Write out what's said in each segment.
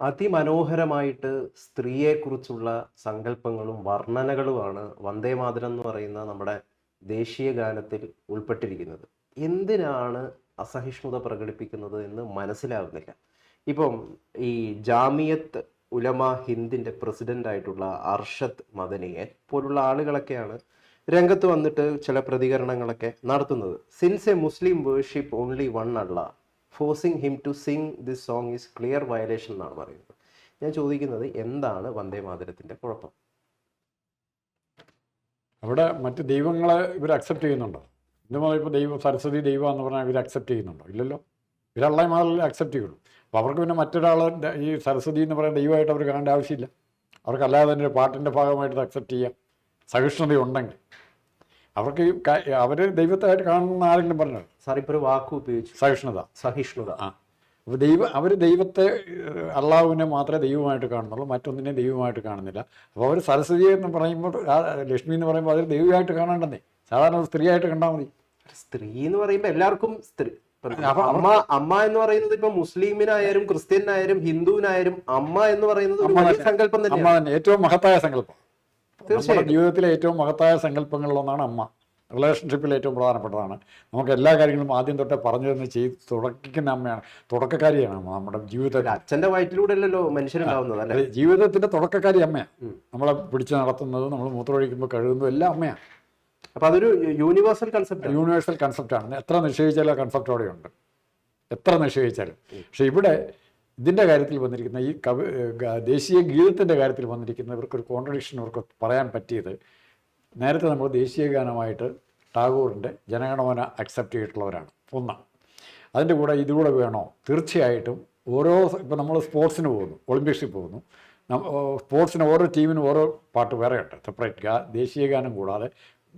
അതിമനോഹരമായിട്ട് സ്ത്രീയെക്കുറിച്ചുള്ള സങ്കല്പങ്ങളും വർണനകളുമാണ് വന്ദേ മാതരം എന്ന് പറയുന്ന നമ്മുടെ ദേശീയ ഗാനത്തിൽ ഉൾപ്പെട്ടിരിക്കുന്നത്. എന്തിനാണ് അസഹിഷ്ണുത പ്രകടിപ്പിക്കുന്നത് എന്ന് മനസ്സിലാകുന്നില്ല ഇപ്പം ഈ ജാമിയത്ത് ഉലമ ഹിന്ദിന്റെ പ്രസിഡന്റ് ആയിട്ടുള്ള അർഷദ് മദനിയെ പോലുള്ള ആളുകളൊക്കെയാണ് രംഗത്ത് വന്നിട്ട് ചില പ്രതികരണങ്ങളൊക്കെ നടത്തുന്നത്. Since a Muslim worship only one അല്ല forcing him to sing this song is clear violation എന്നാണ് പറയുന്നത്. ഞാൻ ചോദിക്കുന്നത് എന്താണ് വന്ദേ മാതരത്തിന്റെ കുഴപ്പം? അവിടെ മറ്റ് ദൈവങ്ങളെ ഇവർ അക്സെപ്റ്റ് ചെയ്യുന്നുണ്ടോ? ഇന്ന് ഇപ്പോൾ ദൈവം സരസ്വതി ദൈവം എന്ന് പറഞ്ഞാൽ ഇവർ അക്സെപ്റ്റ് ചെയ്യുന്നുണ്ടോ? ഇല്ലല്ലോ. ഇവരള്ളേ മാതിരി അക്സെപ്റ്റ് ചെയ്യുള്ളൂ. അപ്പോൾ അവർക്ക് പിന്നെ മറ്റൊരാൾ ഈ സരസ്വതി എന്ന് പറയുന്ന ദൈവമായിട്ട് അവർ കാണേണ്ട ആവശ്യമില്ല. അവർക്കല്ലാതെ തന്നെ ഒരു പാട്ടിന്റെ ഭാഗമായിട്ട് അക്സെപ്റ്റ് ചെയ്യാം. സഹിഷ്ണുത ഉണ്ടെങ്കിൽ അവർക്ക് അവർ ദൈവത്തായിട്ട് കാണുന്ന ആരെങ്കിലും പറഞ്ഞു? സാർ ഇപ്പോൾ ഒരു വാക്ക് ഉപയോഗിച്ചു. സഹിഷ്ണുത. സഹിഷ്ണുത. ആ. അപ്പോൾ ദൈവ അവർ ദൈവത്തെ അള്ളാഹുവിനെ മാത്രമേ ദൈവമായിട്ട് കാണുന്നുള്ളൂ മറ്റൊന്നിനെ ദൈവമായിട്ട് കാണുന്നില്ല. അപ്പോൾ അവർ സരസ്വതി എന്ന് പറയുമ്പോൾ ലക്ഷ്മി എന്ന് പറയുമ്പോൾ അവർ ദൈവമായിട്ട് കാണണ്ടേ സാധാരണ സ്ത്രീയായിട്ട് കണ്ടാൽ മതി. സ്ത്രീ എന്ന് പറയുമ്പോൾ എല്ലാവർക്കും സ്ത്രീ. ഇപ്പം അമ്മ അമ്മ എന്ന് പറയുന്നത് ഇപ്പൊ മുസ്ലിമിനായാലും ക്രിസ്ത്യനായാലും ഹിന്ദുവിനായാലും അമ്മ എന്ന് പറയുന്നത് സങ്കല്പം തന്നെ. ഏറ്റവും മഹത്തായ സങ്കല്പം. നമ്മുടെ ജീവിതത്തിലെ ഏറ്റവും മഹത്തായ സങ്കല്പങ്ങളിലൊന്നാണ് അമ്മ. റിലേഷൻഷിപ്പിൽ ഏറ്റവും പ്രധാനപ്പെട്ടതാണ്. നമുക്ക് എല്ലാ കാര്യങ്ങളും ആദ്യം തൊട്ടേ പറഞ്ഞു തന്ന് ചെയ്ത് തുടക്കിക്കുന്ന അമ്മയാണ് തുടക്കക്കാരിയാണ് അമ്മ നമ്മുടെ ജീവിതത്തിൽ. അച്ഛന്റെ വയറ്റിലൂടെ അല്ലല്ലോ മനുഷ്യരുണ്ടാവുന്നത് അല്ലെ? ജീവിതത്തിന്റെ ജീവിതത്തിന്റെ തുടക്കക്കാരി അമ്മയാണ്. നമ്മളെ പിടിച്ചു നടത്തുന്നതും നമ്മൾ മൂത്രമൊഴിക്കുമ്പോൾ കഴുകുന്നതും എല്ലാം അമ്മയാണ് അപ്പോൾ അതൊരു യൂണിവേഴ്സൽ കൺസെപ്റ്റ് യൂണിവേഴ്സൽ കൺസെപ്റ്റാണ് എത്ര നിഷേധിച്ചാലും ആ കൺസെപ്റ്റ് അവിടെയുണ്ട് എത്ര നിഷേധിച്ചാലും. പക്ഷേ ഇവിടെ ഇതിന്റെ കാര്യത്തിൽ വന്നിരിക്കുന്ന ഈ കവി ദേശീയ ഗീതത്തിന്റെ കാര്യത്തിൽ വന്നിരിക്കുന്ന ഇവർക്കൊരു കോൺട്രഡിക്ഷൻ ഇവർക്ക് പറയാൻ പറ്റിയത്. നേരത്തെ നമ്മൾ ദേശീയ ഗാനമായിട്ട് ടാഗോറിന്റെ ജനഗണമന അക്സെപ്റ്റ് ചെയ്തിട്ടുള്ളവരാണ്. ഒന്ന്. അതിന്റെ കൂടെ ഇതിലൂടെ വേണോ? തീർച്ചയായിട്ടും ഓരോ ഇപ്പം നമ്മൾ സ്പോർട്സിന് പോകുന്നു ഒളിമ്പിക്സിൽ പോകുന്നു. സ്പോർട്സിന് ഓരോ ടീമിനും ഓരോ പാട്ട് വേറെയുണ്ട് സെപ്പറേറ്റ് ഗാ ദേശീയ ഗാനം കൂടാതെ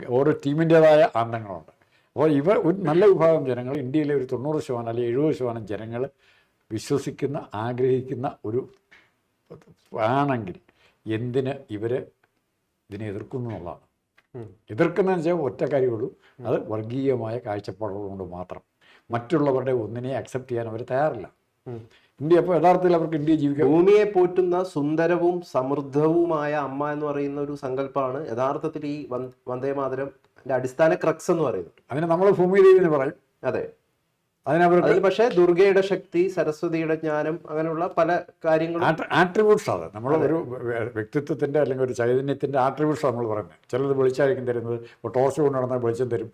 ഓരോ ടീമിന്റേതായ ആന്തങ്ങളുണ്ട് അപ്പോൾ ഇവ ഒരു നല്ല വിഭാഗം ജനങ്ങൾ ഇന്ത്യയിലെ ഒരു തൊണ്ണൂറ് ശതമാനം അല്ലെങ്കിൽ എഴുപത് ശതമാനം ജനങ്ങൾ വിശ്വസിക്കുന്ന ആഗ്രഹിക്കുന്ന ഒരു ആണെങ്കിൽ എന്തിന് ഇവർ ഇതിനെ എതിർക്കുന്നു എന്നുള്ളതാണ്. എതിർക്കുന്നതെന്ന് വെച്ചാൽ ഒറ്റ കാര്യമുള്ളൂ. അത് വർഗീയമായ കാഴ്ചപ്പാടുകൊണ്ട് മാത്രം. മറ്റുള്ളവരുടെ ഒന്നിനെ അക്സെപ്റ്റ് ചെയ്യാൻ അവർ തയ്യാറില്ല. ഇന്ത്യ അപ്പോൾ യഥാർത്ഥത്തിൽ അവർക്ക് ഇന്ത്യ ജീവിക്കാം ഭൂമിയെ പോറ്റുന്ന സുന്ദരവും സമൃദ്ധവുമായ അമ്മ എന്ന് പറയുന്ന ഒരു സങ്കല്പമാണ് യഥാർത്ഥത്തിൽ ഈ വന്ദേ മാതരം അടിസ്ഥാന ക്രക്സ് എന്ന് പറയുന്നത്. അതിന് നമ്മൾ ഭൂമിദേവി എന്ന് പറയും. അതെ. അതിനവർക്ക് പക്ഷേ ദുർഗയുടെ ശക്തി സരസ്വതിയുടെ ജ്ഞാനം അങ്ങനെയുള്ള പല കാര്യങ്ങളും ആട്രിബ്യൂട്ട്സ് അത്. നമ്മൾ ഒരു വ്യക്തിത്വത്തിന്റെ അല്ലെങ്കിൽ ഒരു ചൈതന്യത്തിന്റെ ആട്രിബ്യൂട്ട്സ് നമ്മൾ പറയുന്നത്. ചിലത് വെളിച്ചായിരിക്കും തരുന്നത്. ഇപ്പോൾ ടോർച്ച് കൊണ്ട് നടന്നാൽ വെളിച്ചം തരും.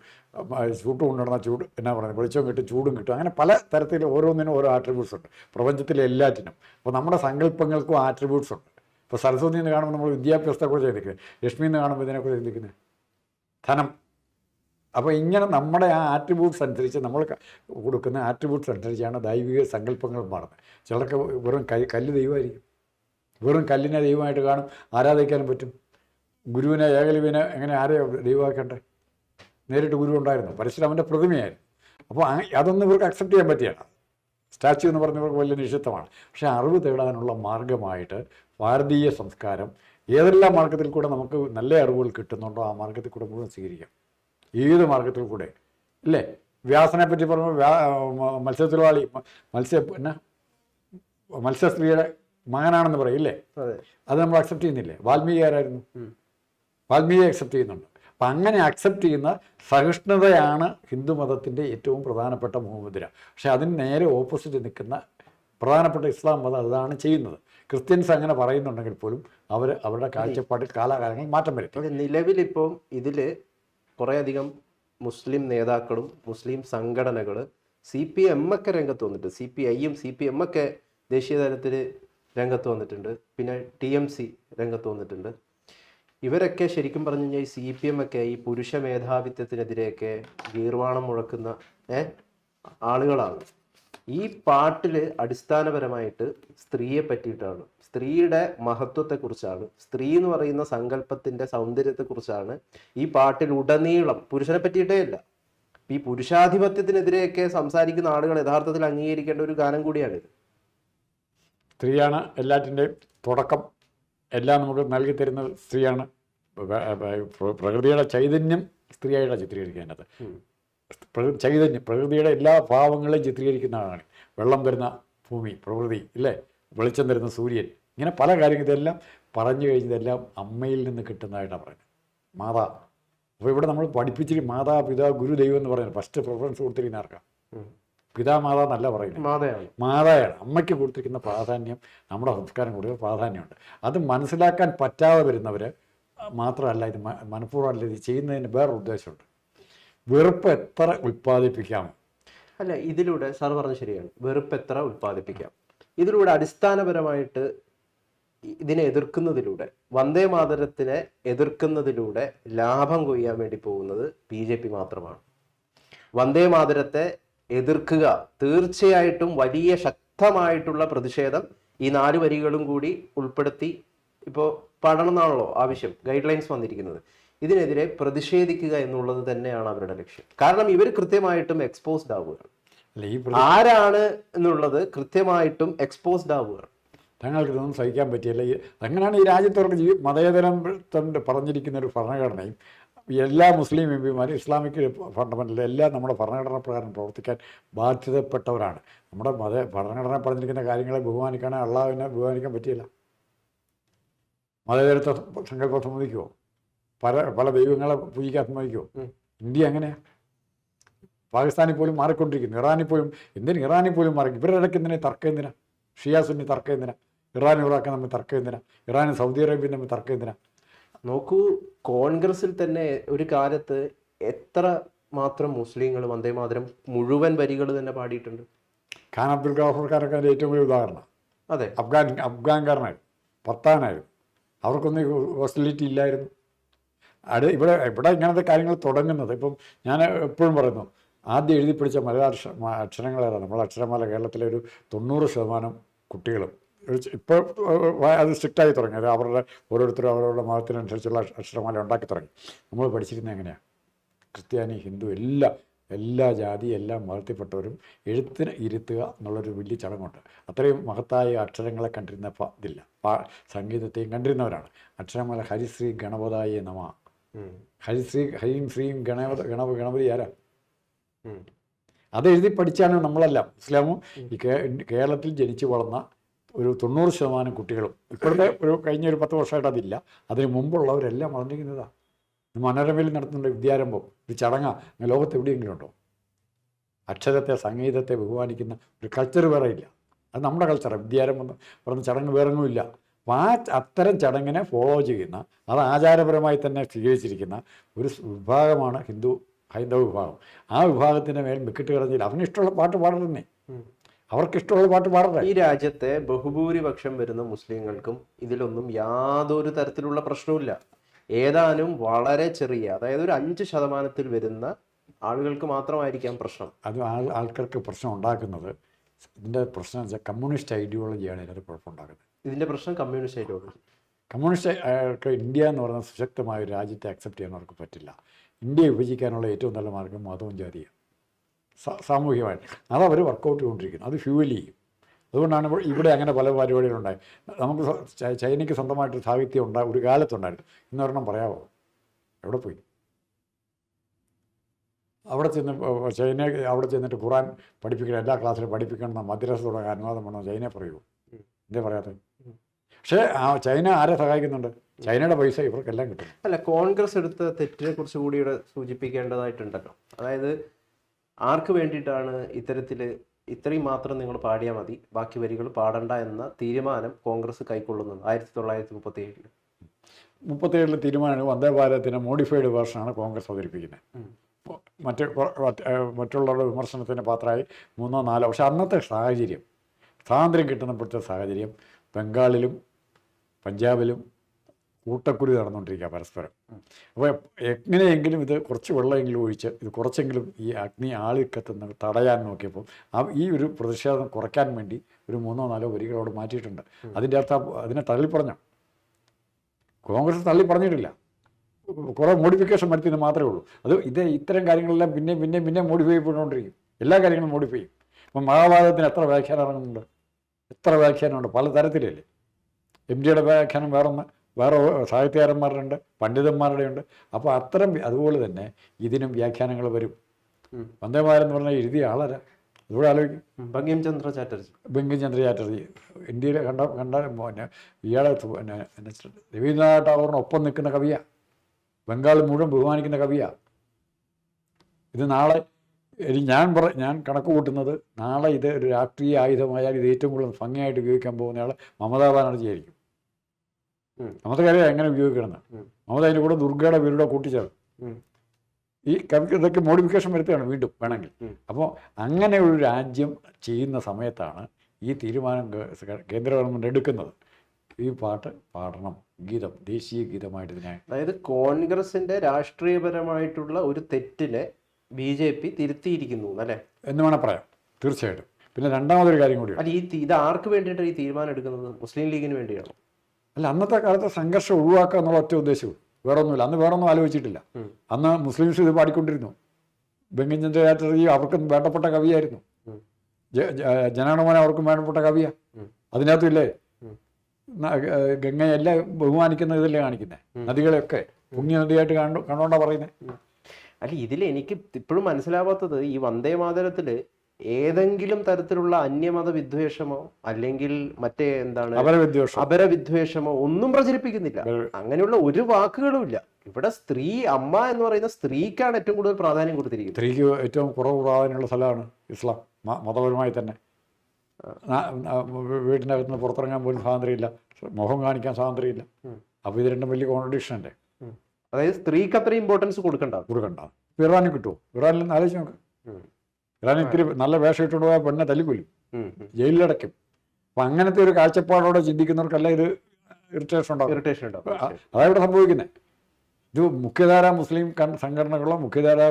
ചൂട്ട് കൊണ്ട് നടന്നാൽ ചൂട് എന്നാ പറയുന്നത്? വെളിച്ചം കിട്ടും ചൂടും കിട്ടും. അങ്ങനെ പല തരത്തിൽ ഓരോന്നിനും ഓരോ ആട്രിബ്യൂട്ട്സ് ഉണ്ട്. പ്രപഞ്ചത്തിലെ എല്ലാറ്റിനും. അപ്പോൾ നമ്മുടെ സങ്കല്പങ്ങൾക്കും ആട്രിബ്യൂട്ട്സ് ഉണ്ട്. ഇപ്പോൾ സരസ്വതി എന്ന് കാണുമ്പോൾ നമ്മൾ വിദ്യാഭ്യാസത്തെക്കുറിച്ച് ചിന്തിക്കുന്നത് ലക്ഷ്മി എന്ന് കാണുമ്പോൾ ഇതിനെക്കുറിച്ച് ചിന്തിക്കുന്നത് ധനം. അപ്പോൾ ഇങ്ങനെ നമ്മുടെ ആ ആട്രിബ്യൂട്ട്സ് അനുസരിച്ച് നമ്മൾ കൊടുക്കുന്ന ആട്രിബ്യൂട്ട്സ് അനുസരിച്ചാണ് ദൈവിക സങ്കല്പങ്ങൾ മാറുന്നത്. ചിലർക്ക് വെറും കൈ കല്ല് ദൈവമായിരിക്കും. വെറും കല്ലിനെ ദൈവമായിട്ട് കാണും. ആരാധിക്കാനും പറ്റും. ഗുരുവിനെ ഏകലവിനെ എങ്ങനെ ആരെയോ ദൈവമാക്കണ്ടേ? നേരിട്ട് ഗുരു ഉണ്ടായിരുന്നു. പരശുരാമന്റെ പ്രതിമയായിരുന്നു. അപ്പോൾ അതൊന്നും ഇവർക്ക് അക്സെപ്റ്റ് ചെയ്യാൻ പറ്റിയാണ് സ്റ്റാച്യു എന്ന് പറഞ്ഞ പറഞ്ഞവർക്ക് വലിയ നിഷിദ്ധമാണ്. പക്ഷേ അറിവ് തേടാനുള്ള മാർഗമായിട്ട് ഭാരതീയ സംസ്കാരം ഏതെല്ലാം മാർഗത്തിൽ കൂടെ നമുക്ക് നല്ല അറിവുകൾ കിട്ടുന്നുണ്ടോ ആ മാർഗത്തിൽ കൂടെ മുഴുവൻ സ്വീകരിക്കാം. ഏത് മാർഗത്തിൽ കൂടെ? അല്ലേ വ്യാസനെ പറ്റി പറയുമ്പോൾ വ്യാ മത്സ്യത്തൊഴിലാളി മത്സ്യ പിന്നെ മത്സ്യസ്ത്രീയുടെ മകനാണെന്ന് പറയും ഇല്ലേ? അതെ. നമ്മൾ അക്സെപ്റ്റ് ചെയ്യുന്നില്ലേ? വാൽമീകിയാരായിരുന്നു വാൽമീകി അക്സെപ്റ്റ് ചെയ്യുന്നുണ്ട്. അപ്പം അങ്ങനെ അക്സെപ്റ്റ് ചെയ്യുന്ന സഹിഷ്ണുതയാണ് ഹിന്ദു മതത്തിന്റെ ഏറ്റവും പ്രധാനപ്പെട്ട മുഖമുദ്ര പക്ഷെ അതിന് നേരെ ഓപ്പോസിറ്റ് നിൽക്കുന്ന പ്രധാനപ്പെട്ട ഇസ്ലാം മതം അതാണ് ചെയ്യുന്നത്. ക്രിസ്ത്യൻസ് അങ്ങനെ പറയുന്നുണ്ടെങ്കിൽ പോലും അവർ അവരുടെ കാഴ്ചപ്പാടിൽ കാലാകാലങ്ങളിൽ മാറ്റം വരും നിലവിലിപ്പോൾ നിലവിലിപ്പം ഇതിൽ കുറേയധികം മുസ്ലിം നേതാക്കളും മുസ്ലിം സംഘടനകൾ സി പി എം ഒക്കെ രംഗത്ത് വന്നിട്ട് സി പി ഐയും സി പി എം ഒക്കെ ദേശീയ തലത്തിൽ രംഗത്ത് വന്നിട്ടുണ്ട്. പിന്നെ ടി എം സി രംഗത്ത് വന്നിട്ടുണ്ട്. ഇവരൊക്കെ ശരിക്കും പറഞ്ഞു കഴിഞ്ഞാൽ സി പി എം ഒക്കെ ഈ പുരുഷ മേധാവിത്വത്തിനെതിരെയൊക്കെ ഗീർവാണം മുഴക്കുന്ന ആളുകളാണ്. ഈ പാട്ടിൽ അടിസ്ഥാനപരമായിട്ട് സ്ത്രീയെ പറ്റിയിട്ടാണ്. സ്ത്രീയുടെ മഹത്വത്തെക്കുറിച്ചാണ്. സ്ത്രീ എന്ന് പറയുന്ന സങ്കല്പത്തിന്റെ സൗന്ദര്യത്തെക്കുറിച്ചാണ് ഈ പാട്ടിൽ ഉടനീളം പുരുഷനെ പറ്റിയിട്ടേ ഇല്ല. ഈ പുരുഷാധിപത്യത്തിനെതിരെയൊക്കെ സംസാരിക്കുന്ന ആളുകൾ യഥാർത്ഥത്തിൽ അംഗീകരിക്കേണ്ട ഒരു ഗാനം കൂടിയാണിത് സ്ത്രീയാണ് എല്ലാറ്റിന്റെയും തുടക്കം. എല്ലാം നമുക്ക് നൽകി തരുന്ന സ്ത്രീയാണ് പ്രകൃതിയുടെ ചൈതന്യം സ്ത്രീയായിട്ടാണ് ചിത്രീകരിക്കേണ്ടത്. ചൈതന്യം പ്രകൃതിയുടെ എല്ലാ ഭാവങ്ങളെയും ചിത്രീകരിക്കുന്ന ആളാണ്. വെള്ളം വരുന്ന ഭൂമി പ്രകൃതി ഇല്ലേ? വെളിച്ചം തരുന്ന സൂര്യൻ ഇങ്ങനെ പല കാര്യങ്ങൾ ഇതെല്ലാം പറഞ്ഞു കഴിഞ്ഞതെല്ലാം അമ്മയിൽ നിന്ന് കിട്ടുന്നതായിട്ടാണ് പറയുന്നത്. മാതാ. അപ്പോൾ ഇവിടെ നമ്മൾ പഠിപ്പിച്ചിട്ട് മാതാ പിതാ ഗുരു ദൈവം എന്ന് പറയുന്നത് ഫസ്റ്റ് പ്രിഫറൻസ് കൊടുത്തിരിക്കുന്ന ആർക്കാണ് പിതാ മാതാ എന്നല്ല പറയുന്നത്. മാതയാണ്. മാതായാണ്. അമ്മയ്ക്ക് കൊടുത്തിരിക്കുന്ന പ്രാധാന്യം നമ്മുടെ സംസ്കാരം കൊടുക്കുന്ന പ്രാധാന്യമുണ്ട്. അത് മനസ്സിലാക്കാൻ പറ്റാതെ വരുന്നവർ മാത്രമല്ല ഇത് മനഃപൂർവമല്ല ഇത് ചെയ്യുന്നതിന് വേറൊരു ഉദ്ദേശമുണ്ട്. വെറുപ്പ് എത്ര ഉൽപ്പാദിപ്പിക്കാം? അല്ല ഇതിലൂടെ സാർ പറഞ്ഞ ശരിയാണ്. വെറുപ്പ് എത്ര ഉൽപ്പാദിപ്പിക്കാം? ഇതിലൂടെ അടിസ്ഥാനപരമായിട്ട് ഇതിനെ എതിർക്കുന്നതിലൂടെ വന്ദേ മാതരത്തിനെ എതിർക്കുന്നതിലൂടെ ലാഭം കൊയ്യാൻ വേണ്ടി പോകുന്നത് ബി ജെ പി മാത്രമാണ്. വന്ദേ മാതരത്തെ എതിർക്കുക തീർച്ചയായിട്ടും വലിയ ശക്തമായിട്ടുള്ള പ്രതിഷേധം ഈ നാല് വരികളും കൂടി ഉൾപ്പെടുത്തി ഇപ്പോൾ പഠനം എന്നാണല്ലോ ആവശ്യം ഗൈഡ് ലൈൻസ് വന്നിരിക്കുന്നത്. ഇതിനെതിരെ പ്രതിഷേധിക്കുക എന്നുള്ളത് തന്നെയാണ് അവരുടെ ലക്ഷ്യം. കാരണം ഇവർ കൃത്യമായിട്ടും എക്സ്പോസ്ഡ് ആവുകയാണ്. ആരാണ് എന്നുള്ളത് കൃത്യമായിട്ടും എക്സ്പോസ്ഡ് ആവുകയാണ്. തങ്ങൾക്ക് ഇതൊന്നും സഹിക്കാൻ പറ്റിയില്ല അങ്ങനെയാണ് ഈ രാജ്യത്തവർക്ക് ജീ മതേതരം കൊണ്ട് പറഞ്ഞിരിക്കുന്ന ഒരു ഭരണഘടനയും എല്ലാ മുസ്ലിം എം പിമാരും ഇസ്ലാമിക് ഫണ്ടമെന്റൽ എല്ലാം നമ്മുടെ ഭരണഘടന പ്രകാരം പ്രവർത്തിക്കാൻ ബാധ്യതപ്പെട്ടവരാണ്. നമ്മുടെ മത ഭരണഘടന പറഞ്ഞിരിക്കുന്ന കാര്യങ്ങളെ ബഹുമാനിക്കാനോ അള്ളാഹുവിനെ ബഹുമാനിക്കാൻ പറ്റിയില്ല. മതേതരത്വ സങ്കല്പം സമ്മതിക്കുമോ പല പല ദൈവങ്ങളെ പൂജിക്കാൻ സമ്മതിക്കുമോ ഇന്ത്യ അങ്ങനെയാണ് പാകിസ്ഥാനിൽ പോലും മാറിക്കൊണ്ടിരിക്കുന്നു. ഇറാനിൽ പോലും എന്തിന് ഇറാനിൽ പോലും മാറി? ഇവരുടെ ഇടയ്ക്ക് എന്തിനാ? തർക്കം എന്തിനാ? ഷിയാ സുന്നി തർക്കം എന്തിനാ? ഇറാൻ ഇറാഖ് തമ്മിൽ തർക്കം എന്തിനാ? ഇറാനും സൗദി അറേബ്യ തമ്മിൽ തർക്കം എന്തിനാ? നോക്കൂ കോൺഗ്രസിൽ തന്നെ ഒരു കാലത്ത് എത്ര മാത്രം മുസ്ലിങ്ങൾ വന്ദേ മാതരം മുഴുവൻ വരികൾ തന്നെ പാടിയിട്ടുണ്ട്. ഖാൻ അബ്ദുൽ ഗാഫർക്കാരൊക്കെ അതിന്റെ ഏറ്റവും വലിയ ഉദാഹരണം. അതെ. അഫ്ഗാൻ അഫ്ഗാൻകാരനായിരുന്നു പത്താനായിരുന്നു. അവർക്കൊന്നും ഹോസ്റ്റിലിറ്റി ഇല്ലായിരുന്നു. അത് ഇവിടെ ഇവിടെ ഇങ്ങനത്തെ കാര്യങ്ങൾ തുടങ്ങുന്നത് ഇപ്പം ഞാൻ എപ്പോഴും പറയുന്നു ആദ്യം എഴുതി പിടിച്ച മലയാള അക്ഷരങ്ങൾ അക്ഷരങ്ങളേതാണ്. നമ്മൾ അക്ഷരമാല കേരളത്തിലെ ഒരു തൊണ്ണൂറ് ശതമാനം കുട്ടികളും ഇപ്പോൾ അത് സ്ട്രിക്റ്റായി തുടങ്ങി. അത് അവരുടെ ഓരോരുത്തരും അവരവരുടെ മതത്തിനനുസരിച്ചുള്ള അക്ഷ- അക്ഷരമാല ഉണ്ടാക്കി തുടങ്ങി. നമ്മൾ പഠിച്ചിരുന്നത് എങ്ങനെയാണ് ക്രിസ്ത്യാനി ഹിന്ദു എല്ലാ എല്ലാ ജാതി എല്ലാ മതത്തിൽപ്പെട്ടവരും എഴുത്തിന് ഇരുത്തുക എന്നുള്ളൊരു വലിയ ചടങ്ങുണ്ട്. അത്രയും മഹത്തായ അക്ഷരങ്ങളെ കണ്ടിരുന്ന പ- ഇതില്ല. പാ- സംഗീതത്തെയും കണ്ടിരുന്നവരാണ്. അക്ഷരമാല ഹരിശ്രീ ഗണപതായ നമ. ഹരിശ്രീ ഹരിയും ശ്രീയും ഗണപത ഗണപ ഗണപതി ആരാ. അത് എഴുതി പഠിച്ചാണ് നമ്മളെല്ലാം. ഇസ്ലാമും ഈ കേരളത്തിൽ ജനിച്ചു വളർന്ന ഒരു തൊണ്ണൂറ് ശതമാനം കുട്ടികളും. ഇപ്പോഴത്തെ ഒരു കഴിഞ്ഞ ഒരു പത്ത് വർഷമായിട്ട് അതില്ല. അതിന് മുമ്പുള്ളവരെല്ലാം വളർന്നിരിക്കുന്നതാണ് മനോരമയിൽ നടത്തുന്ന വിദ്യാരംഭം ഒരു ചടങ്ങാണ് ലോകത്ത് എവിടെയെങ്കിലും ഉണ്ടോ? അക്ഷരത്തെ സംഗീതത്തെ ബഹുമാനിക്കുന്ന ഒരു കൾച്ചർ വേറെ ഇല്ല. അത് നമ്മുടെ കൾച്ചറാണ് വിദ്യാരംഭം പറഞ്ഞ ചടങ്ങ് വേറെ വേറൊന്നുമില്ല അപ്പോൾ ആ അത്തരം ചടങ്ങിനെ ഫോളോ ചെയ്യുന്ന അത് ആചാരപരമായി തന്നെ സ്വീകരിച്ചിരിക്കുന്ന ഒരു വിഭാഗമാണ് ഹിന്ദു ഹൈന്ദവ വിഭാഗം. ആ വിഭാഗത്തിന്റെ മേൽ മിക്കിട്ട് കിടന്നില്ല അവന് ഇഷ്ടമുള്ള പാട്ട് പാടരുന്നേ ഉം. അവർക്ക് ഇഷ്ടമുള്ള പാട്ട് പാടട്ടെ. ഈ രാജ്യത്തെ ബഹുഭൂരിപക്ഷം വരുന്ന മുസ്ലിങ്ങൾക്കും ഇതിലൊന്നും യാതൊരു തരത്തിലുള്ള പ്രശ്നവുമില്ല. ഏതാനും വളരെ ചെറിയ അതായത് ഒരു അഞ്ച് ശതമാനത്തിൽ വരുന്ന ആളുകൾക്ക് മാത്രമായിരിക്കാം പ്രശ്നം. അത് ആൾ ആൾക്കാർക്ക് പ്രശ്നം ഉണ്ടാക്കുന്നത്. ഇതിന്റെ പ്രശ്നം വെച്ചാൽ കമ്മ്യൂണിസ്റ്റ് ഐഡിയോളജിയാണ് ഇതിനൊരു കുഴപ്പമുണ്ടാക്കുന്നത്. ഇതിന്റെ പ്രശ്നം കമ്മ്യൂണിസ്റ്റ് ഐഡിയോളജി. കമ്മ്യൂണിസ്റ്റ് ഇന്ത്യ എന്ന് പറയുന്ന സുശക്തമായ ഒരു രാജ്യത്തെ അക്സെപ്റ്റ് ചെയ്യാൻ അവർക്ക് പറ്റില്ല. ഇന്ത്യയെ വിഭജിക്കാനുള്ള ഏറ്റവും നല്ല മാർഗം മതവും ജാതിയും സാ- സാമൂഹികമായിട്ട് അത് അവർ വർക്കൗട്ട് ചെയ്തുകൊണ്ടിരിക്കുന്നു. അത് ഫ്യൂവൽ ചെയ്യും. അതുകൊണ്ടാണ് ഇവിടെ അങ്ങനെ പല പരിപാടികളുണ്ടായി. നമുക്ക് ചൈനയ്ക്ക് സ്വന്തമായിട്ട് സാഹിത്യം ഉണ്ടായി ഒരു കാലത്തുണ്ടായിരുന്നു. ഇന്നൊരെണ്ണം പറയാമോ എവിടെ പോയി? അവിടെ ചെന്ന് ചൈന അവിടെ ചെന്നിട്ട് ഖുറാൻ പഠിപ്പിക്കണം എല്ലാ ക്ലാസ്സിലും പഠിപ്പിക്കണം മദ്രസ തുടങ്ങാൻ അനുവാദം വേണോ? ചൈനയെ പറയൂ എന്തേ പറയാത്തത് പക്ഷേ ആ ചൈന ആരെ സഹായിക്കുന്നുണ്ട്? ചൈനയുടെ പൈസ ഇവർക്കെല്ലാം കിട്ടും. അല്ല കോൺഗ്രസ് എടുത്ത തെറ്റിനെ കുറിച്ച് കൂടി ഇവിടെ സൂചിപ്പിക്കേണ്ടതായിട്ടുണ്ടല്ലോ. അതായത് ആർക്ക് വേണ്ടിയിട്ടാണ് ഇത്തരത്തിൽ ഇത്രയും മാത്രം നിങ്ങൾ പാടിയാൽ മതി? ബാക്കി വരികൾ പാടണ്ട എന്ന തീരുമാനം കോൺഗ്രസ് കൈക്കൊള്ളുന്നത് ആയിരത്തി തൊള്ളായിരത്തി മുപ്പത്തി ഏഴിൽ ഏഴിലെ തീരുമാനം വന്ദേ ഭാരതത്തിന് മോഡിഫൈഡ് വേർഷനാണ് കോൺഗ്രസ് അവതരിപ്പിക്കുന്നത്. മറ്റ് മറ്റുള്ളവരുടെ വിമർശനത്തിന് പാത്രമായി മൂന്നോ നാലോ പക്ഷേ അന്നത്തെ സാഹചര്യം സ്വാതന്ത്ര്യം കിട്ടുന്നപ്പോഴത്തെ സാഹചര്യം ബംഗാളിലും പഞ്ചാബിലും കൂട്ടക്കുരു നടന്നുകൊണ്ടിരിക്കുക പരസ്പരം. അപ്പോൾ എങ്ങനെയെങ്കിലും ഇത് കുറച്ച് വെള്ളമെങ്കിലും ഒഴിച്ച് ഇത് കുറച്ചെങ്കിലും ഈ അഗ്നി ആളിക്കത്തുന്ന തടയാൻ നോക്കിയപ്പോൾ ആ ഈ ഒരു പ്രതിഷേധം കുറയ്ക്കാൻ വേണ്ടി ഒരു മൂന്നോ നാലോ വരികളോട് മാറ്റിയിട്ടുണ്ട്. അതിന്റെ അർത്ഥം അതിനെ തള്ളി പറഞ്ഞു? കോൺഗ്രസ് തള്ളി പറഞ്ഞിട്ടില്ല. കുറേ മോഡിഫിക്കേഷൻ വരുത്തിയെന്ന് മാത്രമേ ഉള്ളൂ. അത് ഇത് ഇത്തരം കാര്യങ്ങളെല്ലാം പിന്നെ പിന്നെ പിന്നെ മോഡിഫൈ ചെയ്തുകൊണ്ടിരിക്കും. എല്ലാ കാര്യങ്ങളും മോഡിഫൈ ചെയ്യും. ഇപ്പം മഹാഭാരതത്തിന് എത്ര വ്യാഖ്യാനം ഇറങ്ങുന്നുണ്ട്? എത്ര വ്യാഖ്യാനമുണ്ട്? പല തരത്തിലല്ലേ എം ജിയുടെ വ്യാഖ്യാനം വേറൊന്ന്. വേറെ സാഹിത്യകാരന്മാരുടെ ഉണ്ട് പണ്ഡിതന്മാരുടെ ഉണ്ട് അപ്പോൾ അത്തരം അതുപോലെ തന്നെ ഇതിനും വ്യാഖ്യാനങ്ങൾ വരും. വന്ദേമാരം എന്ന് പറഞ്ഞാൽ എഴുതിയ ആളല്ല. അതുകൂടെ ആലോചിക്കും. ബങ്കിം ചന്ദ്ര ചാറ്റർജി. ബങ്കിംചന്ദ്ര ചാറ്റർജി. ഇന്ത്യയിലെ കണ്ട കണ്ട പിന്നെ ഇയാളെ പിന്നെ രവീന്ദ്രനാഥ് ടാഗോറിന് ഒപ്പം നിൽക്കുന്ന കവിയാണ് ബംഗാൾ മുഴുവൻ ബഹുമാനിക്കുന്ന കവിയാണ് ഇത് നാളെ ഇനി ഞാൻ പറ ഞാൻ കണക്ക് കൂട്ടുന്നത് നാളെ ഇത് ഒരു രാഷ്ട്രീയ ആയുധമായാൽ ഇത് ഏറ്റവും കൂടുതൽ ഭംഗിയായിട്ട് ഉപയോഗിക്കാൻ പോകുന്നയാൾ മമതാ ബാനർജി ആയിരിക്കും. ഉം. മമതക്കറിയാം എങ്ങനെ ഉപയോഗിക്കണമെന്ന്. മമത അതിന്റെ കൂടെ ദുർഗയുടെ പേരുടെ കൂട്ടിച്ചേർന്നു. ഈ കവിക്ക് ഇതൊക്കെ മോഡിഫിക്കേഷൻ വരുത്തുകയാണ് വീണ്ടും വേണമെങ്കിൽ. അപ്പോൾ അങ്ങനെ ഒരു രാജ്യം ചെയ്യുന്ന സമയത്താണ് ഈ തീരുമാനം കേന്ദ്ര ഗവൺമെന്റ് എടുക്കുന്നത്. ഈ പാട്ട് പാടണം. ഗീതം ദേശീയ ഗീതമായിട്ട് ഇതിനെ അതായത് കോൺഗ്രസിന്റെ രാഷ്ട്രീയപരമായിട്ടുള്ള ഒരു തെറ്റിനെ ബി ജെ പി തിരുത്തിയിരിക്കുന്നു അല്ലേ എന്ന് വേണം പറയാം. തീർച്ചയായിട്ടും. പിന്നെ രണ്ടാമതൊരു കാര്യം കൂടി അല്ല ഈ ഇത് ആർക്ക് വേണ്ടിയിട്ടാണ് ഈ തീരുമാനം എടുക്കുന്നത്? മുസ്ലിം ലീഗിന് വേണ്ടിയാണോ? അല്ല അന്നത്തെ കാലത്തെ സംഘർഷം ഒഴിവാക്കുക എന്നുള്ള ഒറ്റ ഉദ്ദേശവും. വേറെ ഒന്നുമില്ല അന്ന് വേറെ ഒന്നും ആലോചിച്ചിട്ടില്ല. അന്ന് മുസ്ലിംസ് ഇത് പാടിക്കൊണ്ടിരുന്നു. ബങ്കിംചന്ദ്ര ചാറ്റർജി അവർക്കും വേണ്ടപ്പെട്ട കവിയായിരുന്നു. ഉം. ജ- ജ- ജനഗണമന അവർക്കും വേണ്ടപ്പെട്ട കവിയാ. അതിനകത്തില്ലേ ഗംഗയെല്ലാം ബഹുമാനിക്കുന്ന ഇതല്ലേ കാണിക്കുന്നത് നദികളെയൊക്കെ. പുണ്യ നദിയായിട്ട് കണ്ടു കണ്ടോണ്ടാ പറയുന്നത് അല്ല ഇതിൽ എനിക്ക് ഇപ്പോഴും മനസ്സിലാവാത്തത് ഈ വന്ദേ മാതരത്തിൽ ഏതെങ്കിലും തരത്തിലുള്ള അന്യമത വിദ്വേഷമോ അല്ലെങ്കിൽ മറ്റേ എന്താണ് അപരവിദ്വേഷം. അപരവിദ്വേഷമോ ഒന്നും പ്രചരിപ്പിക്കുന്നില്ല. അങ്ങനെയുള്ള ഒരു വാക്കുകളും ഇല്ല. ഇവിടെ സ്ത്രീ അമ്മ എന്ന് പറയുന്ന സ്ത്രീക്കാണ് ഏറ്റവും കൂടുതൽ പ്രാധാന്യം കൊടുത്തിരിക്കുന്നത്. സ്ത്രീക്ക് ഏറ്റവും കുറവ് പ്രാധാന്യമുള്ള സ്ഥലമാണ് ഇസ്ലാം മതപരമായി തന്നെ. വീട്ടിനകത്ത് നിന്ന് പുറത്തിറങ്ങാൻ പോലും സ്വാതന്ത്ര്യമില്ല. മുഖം കാണിക്കാൻ സ്വാതന്ത്ര്യമില്ല. അപ്പോൾ ഇത് രണ്ടും വലിയ കോൺട്രഡിക്ഷൻ അല്ലേ? അതായത് സ്ത്രീക്ക് അത്ര ഇമ്പോർട്ടൻസ് കൊടുക്കണ്ട. കൊടുക്കണ്ട. ഇറാനും കിട്ടുമോ? ഇറാനിൽ നിന്ന് ആലോചിച്ച് നോക്ക്. ഇറാനിൽ ഇത്തിരി നല്ല വേഷം ഇട്ടുകൊണ്ട് പോയാൽ പെണ്ണെ തല്ലിക്കൊല്ലും. ജയിലിലടയ്ക്കും. അപ്പം അങ്ങനത്തെ ഒരു കാഴ്ചപ്പാടോടെ ചിന്തിക്കുന്നവർക്കല്ല ഇത് ഇറിറ്റേഷൻ ഉണ്ടാവും ഇറിറ്റേഷൻ ഉണ്ടാവും അതാ ഇവിടെ സംഭവിക്കുന്നത് ഇത് മുഖ്യധാര മുസ്ലിം സംഘടനകളോ മുഖ്യധാര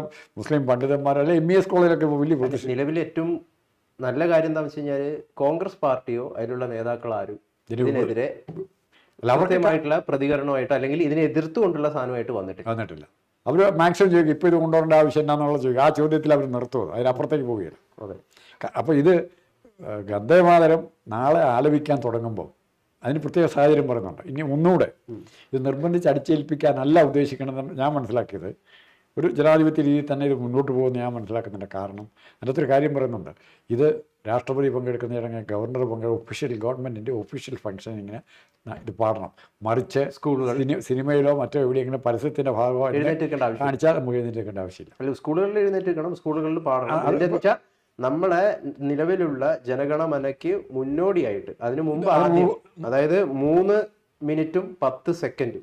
മുസ്ലിം പണ്ഡിതന്മാരോ അല്ലെ എം ഇ എസ് കോളേജിലൊക്കെ വലിയ പ്രതിഷേധം നിലവിൽ ഏറ്റവും നല്ല കാര്യം എന്താണെന്ന് വെച്ച് കഴിഞ്ഞാൽ കോൺഗ്രസ് പാർട്ടിയോ അതിലുള്ള നേതാക്കൾ ആരും ഇതിനെതിരെ അല്ല, പ്രതികരണമായിട്ട് അല്ലെങ്കിൽ ഇതിനെ എതിർത്തുകൊണ്ടുള്ള സാധനമായിട്ട് വന്നിട്ടില്ല. വന്നിട്ടില്ല. അവർ മാക്സിമം ചോദിക്കും ഇപ്പോൾ ഇത് കൊണ്ടുവരേണ്ട ആവശ്യം എന്നാന്നുള്ള ചോദിക്കും. ആ ചോദ്യത്തിൽ അവർ നിർത്തും. അതിനപ്പുറത്തേക്ക് പോവുകയാണ്. അതെ. അപ്പോൾ ഇത് ഗന്ധമാതരം നാളെ ആലപിക്കാൻ തുടങ്ങുമ്പോൾ അതിന് പ്രത്യേക സാഹചര്യം പറയുന്നുണ്ട്. ഇനി ഒന്നുകൂടെ ഇത് നിർബന്ധിച്ച് അടിച്ചേൽപ്പിക്കാനല്ല ഉദ്ദേശിക്കണമെന്ന് ഞാൻ മനസ്സിലാക്കിയത്. ഒരു ജനാധിപത്യ രീതിയിൽ തന്നെ ഇത് മുന്നോട്ട് പോകുമെന്ന് ഞാൻ മനസ്സിലാക്കുന്നുണ്ട് കാരണം. അതിനകത്തൊരു കാര്യം പറയുന്നുണ്ട്. ഇത് രാഷ്ട്രപതി പങ്കെടുക്കുന്ന ചടങ്ങ് ഗവർണർ പങ്കെടുക്കുന്ന ഒഫീഷ്യൽ ഗവൺമെന്റിന്റെ ഒഫീഷ്യൽ ഫംഗ്ഷനിങ്ങിന് ഇത് പാടണം. മറിച്ച് സ്കൂളുകൾ സിനിമയിലോ മറ്റോ എവിടെയെങ്കിലും പരസ്യത്തിന്റെ ഭാഗമായിട്ട് കാണിച്ചാൽ നമുക്ക് എഴുന്നേൽക്കേണ്ട ആവശ്യമില്ല. സ്കൂളുകളിൽ എഴുന്നേറ്റ് നിൽക്കണം സ്കൂളുകളിൽ പാടണം. നമ്മളെ നിലവിലുള്ള ജനഗണമനയ്ക്ക് മുന്നോടിയായിട്ട് അതിനു മുമ്പ് ആദ്യം അതായത് മൂന്ന് മിനിറ്റും പത്ത് സെക്കൻഡും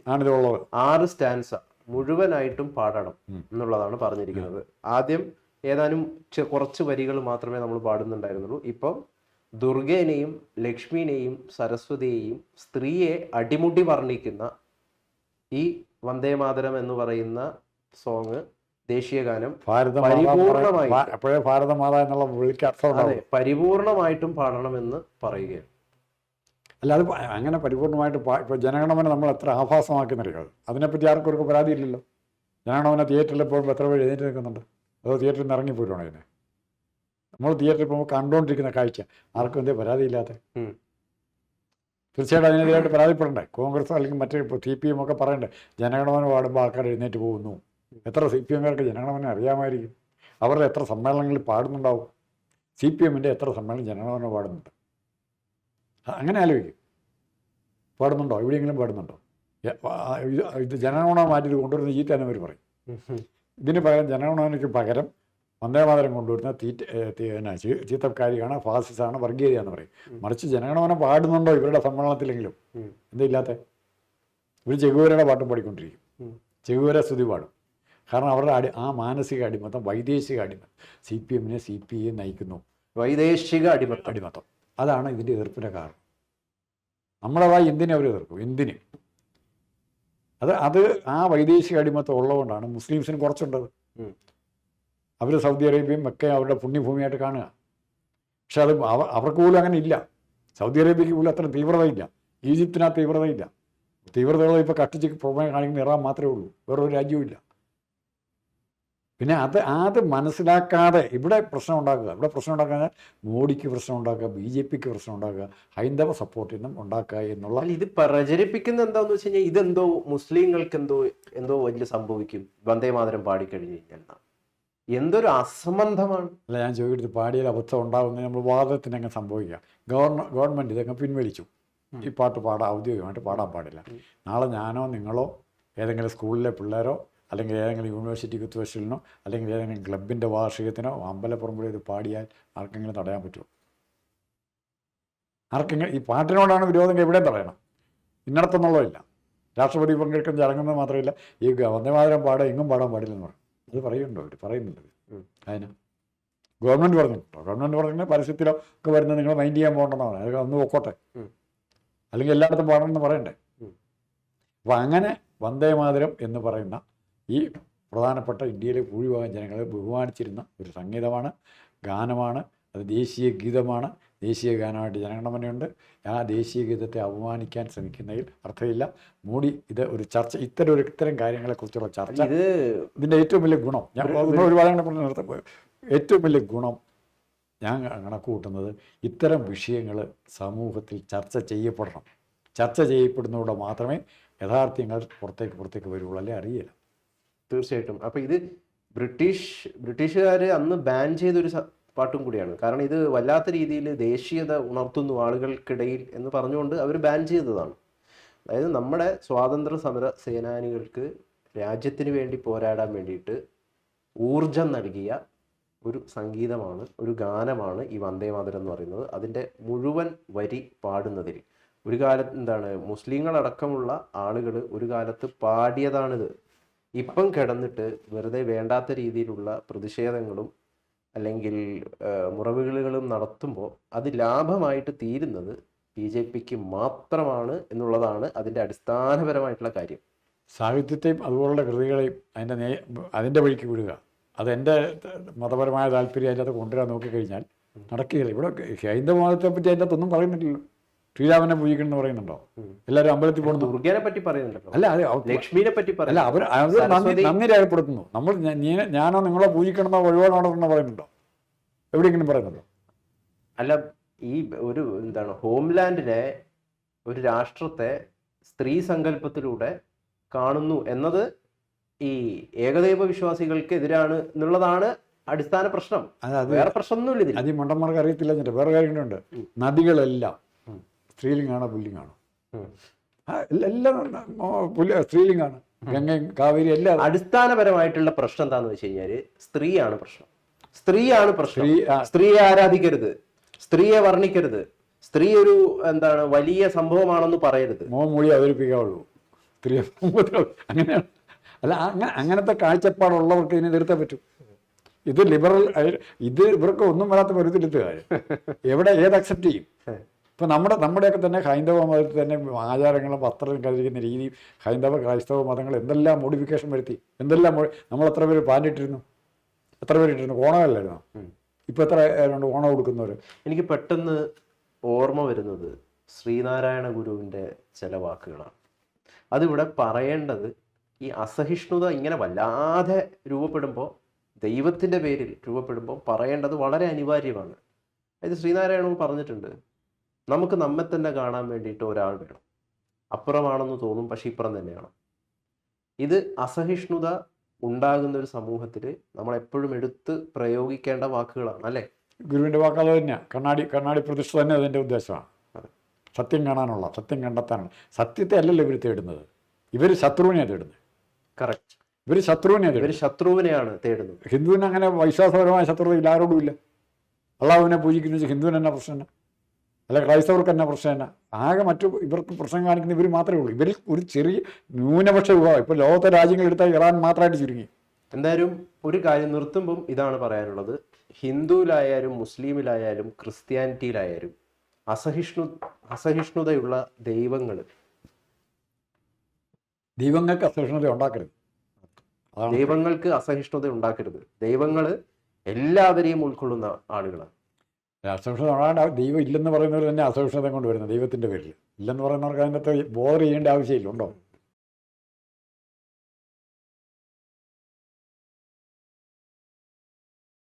ആറ് സ്റ്റാൻസ മുഴുവനായിട്ടും പാടണം എന്നുള്ളതാണ് പറഞ്ഞിരിക്കുന്നത്. ആദ്യം ഏതാനും കുറച്ച് വരികൾ മാത്രമേ നമ്മൾ പാടുന്നുണ്ടായിരുന്നുള്ളൂ. ഇപ്പം ദുർഗേനെയും ലക്ഷ്മിനെയും സരസ്വതിയെയും സ്ത്രീയെ അടിമുടി വർണിക്കുന്ന ഈ വന്ദേ മാതരം എന്ന് പറയുന്ന സോങ് ദേശീയ ഗാനം ഭാരതമാത പരിപൂർണമായി. അപ്പോഴേ ഭാരതമാത എന്നുള്ള അതെ പരിപൂർണമായിട്ടും പാടണമെന്ന് പറയുകയാണ്. അല്ലാതെ അത് അങ്ങനെ പരിപൂർണമായിട്ട് പാ- ഇപ്പോൾ ജനഗണമന നമ്മൾ എത്ര ആഭാസമാക്കുന്നറിയോ? അതിനെപ്പറ്റി ആർക്കും ഒരു പരാതിയില്ലല്ലോ. ജനഗണമന തിയേറ്ററിൽ പോകുമ്പോൾ എത്ര പേര് എഴുന്നേറ്റ് നിൽക്കുന്നുണ്ട്? അതോ തിയേറ്ററിൽ നിന്ന് ഇറങ്ങിപ്പോയിട്ടാണോ ഇതിനെ? നമ്മൾ തിയേറ്ററിൽ പോകുമ്പോൾ കണ്ടുകൊണ്ടിരിക്കുന്ന കാഴ്ച. ആർക്കും എന്തേ പരാതിയില്ലാത്ത. തീർച്ചയായിട്ടും അതിനെതിരായിട്ട് പരാതിപ്പെടണ്ടേ? കോൺഗ്രസ് അല്ലെങ്കിൽ മറ്റേ സി പി എം ഒക്കെ പറയണ്ടേ ജനഗണമന പാടുമ്പോൾ ആൾക്കാർ എഴുന്നേറ്റ് പോകുന്നു. എത്ര സി പി എംകാർക്ക് ജനഗണമന അറിയാമായിരിക്കും. അവരുടെ എത്ര സമ്മേളനങ്ങളിൽ പാടുന്നുണ്ടാവും. സി പി എമ്മിന്റെ എത്ര സമ്മേളനം ജനഗണമന പാടുന്നുണ്ട് അങ്ങനെ ആലോചിക്കും. പാടുന്നുണ്ടോ? എവിടെയെങ്കിലും പാടുന്നുണ്ടോ? ഇത് ജനഗണമന മാറ്റി കൊണ്ടുവരുന്ന ചീത്ത അവർ പറയും. ഇതിന് പകരം ജനഗണമനയ്ക്ക് പകരം വന്ദേമാതരം കൊണ്ടുവരുന്ന തീറ്റ പിന്നെ ചീത്തക്കാരിയാണ് ഫാസിസാണ് വർഗീയതയാണെന്ന് പറയും. മറിച്ച് ജനഗണമന പാടുന്നുണ്ടോ ഇവരുടെ സമ്മേളനത്തിലെങ്കിലും. എന്തില്ലാത്ത ഇവർ ചെകുവരയുടെ പാട്ടും പാടിക്കൊണ്ടിരിക്കും. ചെകുവര സ്തുതി പാടും. കാരണം അവരുടെ അടി ആ മാനസിക അടിമത്തം വൈദേശിക അടിമത്തം സി പി എമ്മിനെ സി പി ഐ നയിക്കുന്നു. വൈദേശിക അടിമത്തം. അടിമത്തം. അതാണ് ഇതിന്റെ എതിർപ്പിന്റെ കാരണം. നമ്മളതായി എന്തിനെ അവർ എതിർക്കും? എന്തിന്? അത് അത് ആ വൈദേശിക അടിമത്തം ഉള്ളതുകൊണ്ടാണ്. മുസ്ലിംസിന് കുറച്ചുണ്ടത്. അവർ സൗദി അറേബ്യയും ഒക്കെ അവരുടെ പുണ്യഭൂമിയായിട്ട് കാണുക. പക്ഷെ അത് അവ അവർക്ക് പോലും അങ്ങനെ ഇല്ല. സൗദി അറേബ്യക്ക് പോലും അത്ര തീവ്രതയില്ല. ഈജിപ്തിന് ആ തീവ്രതയില്ല. തീവ്രതകൾ ഇപ്പോൾ കട്ടിച്ച് പുറമേ കാണിക്കുന്ന ഇറാൻ മാത്രമേ ഉള്ളൂ. വേറൊരു രാജ്യവും ഇല്ല. പിന്നെ അത് അത് മനസ്സിലാക്കാതെ ഇവിടെ പ്രശ്നം ഉണ്ടാക്കുക. ഇവിടെ പ്രശ്നം ഉണ്ടാക്കുക മോഡിക്ക് പ്രശ്നം ഉണ്ടാക്കുക ബി ജെ പിക്ക് പ്രശ്നം ഉണ്ടാക്കുക ഹൈന്ദവ സപ്പോർട്ടിനും ഉണ്ടാക്കുക എന്നുള്ള ഇത് പ്രചരിപ്പിക്കുന്ന എന്താന്ന് വെച്ച് കഴിഞ്ഞാൽ ഇതെന്തോ മുസ്ലിങ്ങൾക്ക് എന്തോ എന്തോ വലിയ സംഭവിക്കും. വന്ദേ മാതരം പാടിക്കഴിഞ്ഞു കഴിഞ്ഞാൽ. എന്തൊരു അസംബന്ധമാണ്. അല്ല ഞാൻ ചോദിക്കുന്നത് പാടിയാൽ അബദ്ധം ഉണ്ടാകുന്നത് നമ്മൾ വാദത്തിന് അങ്ങ് സംഭവിക്കുക. ഗവർണ ഗവൺമെന്റ് ഇതങ്ങ് പിൻവലിച്ചു. ഈ പാട്ട് പാടാൻ ഔദ്യോഗികമായിട്ട് പാടാൻ പാടില്ല. നാളെ ഞാനോ നിങ്ങളോ ഏതെങ്കിലും സ്കൂളിലെ പിള്ളേരോ അല്ലെങ്കിൽ ഏതെങ്കിലും യൂണിവേഴ്സിറ്റി ഫെസ്റ്റിവലിനോ അല്ലെങ്കിൽ ഏതെങ്കിലും ക്ലബിന്റെ വാർഷികത്തിനോ അമ്പലപ്പുറമ്പുഴ ഇത് പാടിയാൽ ആർക്കെങ്കിലും തടയാൻ പറ്റുമോ? ആർക്കെങ്കിലും ഈ പാട്ടിനോടാണ് വിരോധം എവിടെയും തടയണം. ഇന്നടത്തെന്നുള്ളതില്ല. രാഷ്ട്രപതി പങ്കെടുക്കുന്ന ചടങ്ങെന്ന് മാത്രമല്ല ഈ വന്ദേമാതരം പാടാൻ എങ്ങും പാടാൻ പാടില്ലെന്ന് പറയും. അത് പറയുന്നുണ്ടോ അവർ പറയുന്നുണ്ട് ഉം. അതിന് ഗവൺമെന്റ് പറഞ്ഞിട്ടുണ്ടോ. ഗവൺമെന്റ് പറഞ്ഞിട്ട് പരസ്യത്തിലോ ഒക്കെ വരുന്നത് നിങ്ങൾ മൈൻഡ് ചെയ്യാൻ പോകണമെന്നാണ് അത് ഒന്ന് പൊക്കോട്ടെ അല്ലെങ്കിൽ എല്ലായിടത്തും പാടണമെന്ന് പറയണ്ടേ. അപ്പം അങ്ങനെ വന്ദേമാതരം എന്ന് പറയുന്ന ഈ പ്രധാനപ്പെട്ട ഇന്ത്യയിലെ ഭൂരിഭാഗം ജനങ്ങളെ ബഹുമാനിച്ചിരുന്ന ഒരു സംഗീതമാണ് ഗാനമാണ് അത് ദേശീയ ഗീതമാണ്. ദേശീയ ഗാനമായിട്ട് ജനഗണമനയുണ്ട് ആ ദേശീയ ഗീതത്തെ അപമാനിക്കാൻ ശ്രമിക്കുന്നതിൽ അർത്ഥമില്ല. മോഡി ഇത് ഒരു ചർച്ച ഇത്തരം ഒരു ഇത്തരം കാര്യങ്ങളെക്കുറിച്ചുള്ള ചർച്ച. ഇത് ഇതിന്റെ ഏറ്റവും വലിയ ഗുണം ഞാൻ ഒരുപാട് പറഞ്ഞ് നിർത്താൻ പോയി ഏറ്റവും വലിയ ഗുണം ഞാൻ കണക്ക് കൂട്ടുന്നത് ഇത്തരം വിഷയങ്ങൾ സമൂഹത്തിൽ ചർച്ച ചെയ്യപ്പെടണം. ചർച്ച ചെയ്യപ്പെടുന്നതോടെ മാത്രമേ യഥാർത്ഥ്യങ്ങൾ പുറത്തേക്ക് പുറത്തേക്ക് വരുള്ളൂ. അല്ലെ? അറിയില്ല. തീർച്ചയായിട്ടും. അപ്പൊ ഇത് ബ്രിട്ടീഷ് ബ്രിട്ടീഷുകാർ അന്ന് ബാൻ ചെയ്തൊരു പാട്ടും കൂടിയാണ്. കാരണം ഇത് വല്ലാത്ത രീതിയിൽ ദേശീയത ഉണർത്തുന്നു ആളുകൾക്കിടയിൽ എന്ന് പറഞ്ഞുകൊണ്ട് അവർ ബാൻ ചെയ്തതാണ്. അതായത് നമ്മുടെ സ്വാതന്ത്ര്യ സമര സേനാനികൾക്ക് രാജ്യത്തിന് വേണ്ടി പോരാടാൻ വേണ്ടിയിട്ട് ഊർജം നൽകിയ ഒരു സംഗീതമാണ് ഒരു ഗാനമാണ് ഈ വന്ദേ മാതരം എന്ന് പറയുന്നത്. അതിന്റെ മുഴുവൻ വരി പാടുന്നതിൽ. ഒരു കാലത്ത് എന്താണ് മുസ്ലിങ്ങളടക്കമുള്ള ആളുകൾ ഒരു കാലത്ത് പാടിയതാണിത്. ഇപ്പം കിടന്നിട്ട് വെറുതെ വേണ്ടാത്ത രീതിയിലുള്ള പ്രതിഷേധങ്ങളും അല്ലെങ്കിൽ മുറവുകളുകളും നടത്തുമ്പോൾ അത് ലാഭമായിട്ട് തീരുന്നത് ബി ജെ പിക്ക് മാത്രമാണ് എന്നുള്ളതാണ് അതിന്റെ അടിസ്ഥാനപരമായിട്ടുള്ള കാര്യം. സാഹിത്യത്തെയും അതുപോലുള്ള കൃതികളെയും അതിന്റെ നേ അതിന്റെ വഴിക്ക് വിടുക. അതെന്റെ മതപരമായ താല്പര്യം അതിന്റെ അത് കൊണ്ടുവരാൻ നോക്കിക്കഴിഞ്ഞാൽ നടക്കുകയില്ല. ഇവിടെ ഹൈന്ദവ മതത്തെ പറ്റി അതിന്റെ അകത്തൊന്നും പറയുന്നില്ലല്ലോ. ശ്രീരാമനെ പൂജിക്കണം എന്ന് പറയുന്നുണ്ടോ. എല്ലാവരും അമ്പലത്തിൽ പോകുന്നു ദുർഗനെ പറ്റി പറയുന്നുണ്ടോ അല്ല അത് ലക്ഷ്മിനെ പറ്റി അല്ല അവർ അത് നന്ദി രേഖപ്പെടുത്തുന്നു. നമ്മൾ ഞാനോ നിങ്ങളോ പൂജിക്കണമെന്നോ വഴിപാട് നടത്തണമെന്നോ പറയുന്നുണ്ടോ? എവിടെയെങ്കിലും പറയുന്നുണ്ടോ? അല്ല ഈ ഒരു എന്താണ് ഹോംലാൻഡിനെ ഒരു രാഷ്ട്രത്തെ സ്ത്രീ സങ്കല്പത്തിലൂടെ കാണുന്നു എന്നത് ഈ ഏകദൈവ വിശ്വാസികൾക്ക് എതിരാണ് എന്നുള്ളതാണ് അടിസ്ഥാന പ്രശ്നം. വേറെ പ്രശ്നമൊന്നുമില്ല അത് മണ്ടന്മാർക്ക് അറിയത്തില്ല വേറെ കാര്യങ്ങളുണ്ട്. നദികളെല്ലാം. സ്ത്രീലിംഗാണോ പുല്ലിംഗാണോ? എല്ലാം സ്ത്രീലിംഗാണ്. ഗംഗയും കാവേരി എല്ലാം അടിസ്ഥാനപരമായിട്ടുള്ള പ്രശ്നം എന്താണെന്ന് വെച്ച് കഴിഞ്ഞാൽ സ്ത്രീയാണ് പ്രശ്നം. സ്ത്രീയാണ് പ്രശ്നം. സ്ത്രീ സ്ത്രീയെ ആരാധിക്കരുത്. സ്ത്രീയെ വർണിക്കരുത്. സ്ത്രീ ഒരു എന്താണ് വലിയ സംഭവമാണെന്ന് പറയരുത്. മോൻ മൊഴി അവതരിപ്പിക്കാവുള്ളൂ. സ്ത്രീ അങ്ങനെയാണ്. അല്ല അങ്ങനെ അങ്ങനത്തെ കാഴ്ചപ്പാടുള്ളവർക്ക് ഇതിനെ നിർത്താൻ പറ്റും. ഇത് ലിബറൽ ഇത് ഇവർക്ക് ഒന്നും വരാത്ത പരുത്തിലെത്തുക എവിടെ ഏത് അക്സെപ്റ്റ് ചെയ്യും? ഇപ്പൊ നമ്മുടെ നമ്മുടെയൊക്കെ തന്നെ ഹൈന്ദവ മതത്തിൽ തന്നെ ആചാരങ്ങളും വസ്ത്രം കരുതിക്കുന്ന രീതി ഹൈന്ദവ ക്രൈസ്തവ മതങ്ങൾ എന്തെല്ലാം മോഡിഫിക്കേഷൻ വരുത്തി എന്തെല്ലാം നമ്മൾ എത്ര പേര് പാന്റിട്ടിരുന്നു എത്ര പേര് ഇട്ടിരുന്നു ഓണമല്ലായിരുന്നു? ഇപ്പം ഇപ്പൊ എത്ര പേരുണ്ട് ഓണം കൊടുക്കുന്നവർ എനിക്ക് പെട്ടെന്ന് ഓർമ്മ വരുന്നത് ശ്രീനാരായണ ഗുരുവിന്റെ ചില വാക്കുകളാണ്. അതിവിടെ പറയേണ്ടത് ഈ അസഹിഷ്ണുത ഇങ്ങനെ വല്ലാതെ രൂപപ്പെടുമ്പോൾ ദൈവത്തിന്റെ പേരിൽ രൂപപ്പെടുമ്പോൾ പറയേണ്ടത് വളരെ അനിവാര്യമാണ്. അതായത് ശ്രീനാരായണവും പറഞ്ഞിട്ടുണ്ട്. നമുക്ക് നമ്മെ തന്നെ കാണാൻ വേണ്ടിയിട്ട് ഒരാൾ വേണം. അപ്പുറമാണെന്ന് തോന്നും പക്ഷെ ഇപ്പുറം തന്നെയാണ്. ഇത് അസഹിഷ്ണുത ഉണ്ടാകുന്ന ഒരു സമൂഹത്തിൽ നമ്മൾ എപ്പോഴും എടുത്ത് പ്രയോഗിക്കേണ്ട വാക്കുകളാണ് അല്ലേ? ഗുരുവിന്റെ വാക്കുകൾ തന്നെയാണ് കണ്ണാടി കണ്ണാടി പ്രതിഷ്ഠ തന്നെ അതിന്റെ ഉദ്ദേശമാണ്. സത്യം കാണാനുള്ള സത്യം കണ്ടെത്താനുള്ള. സത്യത്തെ അല്ലല്ലോ ഇവർ തേടുന്നത്. ഇവർ ശത്രുവിനെ തേടുന്നത്. കറക്റ്റ് ഇവർ ശത്രുവിനെയാണ് ഇവർ ശത്രുവിനെയാണ് തേടുന്നത്. ഹിന്ദുവിന് അങ്ങനെ വിശ്വാസപരമായ ശത്രുത ഇല്ല ആരോടും ഇല്ല. അള്ളാഹുവിനെ പൂജിക്കുന്ന ഹിന്ദുവിന് എന്നാ പ്രശ്നം? അല്ല ക്രൈസ്തവർക്ക് തന്നെ പ്രശ്നം തന്നെ ആകെ മറ്റു ഇവർക്ക് പ്രശ്നം കാണിക്കുന്ന ഇവർ മാത്രമേ ഉള്ളൂ. ഇവരിൽ ഒരു ചെറിയ ന്യൂനപക്ഷ വിഭാഗം. ഇപ്പോൾ ലോകത്തെ രാജ്യങ്ങൾ എടുത്താൽ ഇറാൻ മാത്രമായിട്ട് ചുരുങ്ങി. എന്തായാലും ഒരു കാര്യം നിർത്തുമ്പം ഇതാണ് പറയാനുള്ളത്. ഹിന്ദുവിലായാലും മുസ്ലിമിലായാലും ക്രിസ്ത്യാനിറ്റിയിലായാലും അസഹിഷ്ണു അസഹിഷ്ണുതയുള്ള ദൈവങ്ങൾ ദൈവങ്ങൾക്ക് അസഹിഷ്ണുത ഉണ്ടാക്കരുത്. ദൈവങ്ങൾക്ക് അസഹിഷ്ണുത ഉണ്ടാക്കരുത്. ദൈവങ്ങൾ എല്ലാവരെയും ഉൾക്കൊള്ളുന്ന ആളുകളാണ്. അസഹിഷ്ണുത ഉണ്ടാകേണ്ട ദൈവം ഇല്ലെന്ന് പറയുന്നവർ തന്നെ അസംഷതം കൊണ്ട് വരുന്നത് ദൈവത്തിന്റെ പേരിൽ. ഇല്ലെന്ന് പറയുന്നവർക്ക് അതിനകത്ത് ബോധർ ചെയ്യേണ്ട ആവശ്യമില്ല. ഉണ്ടോ?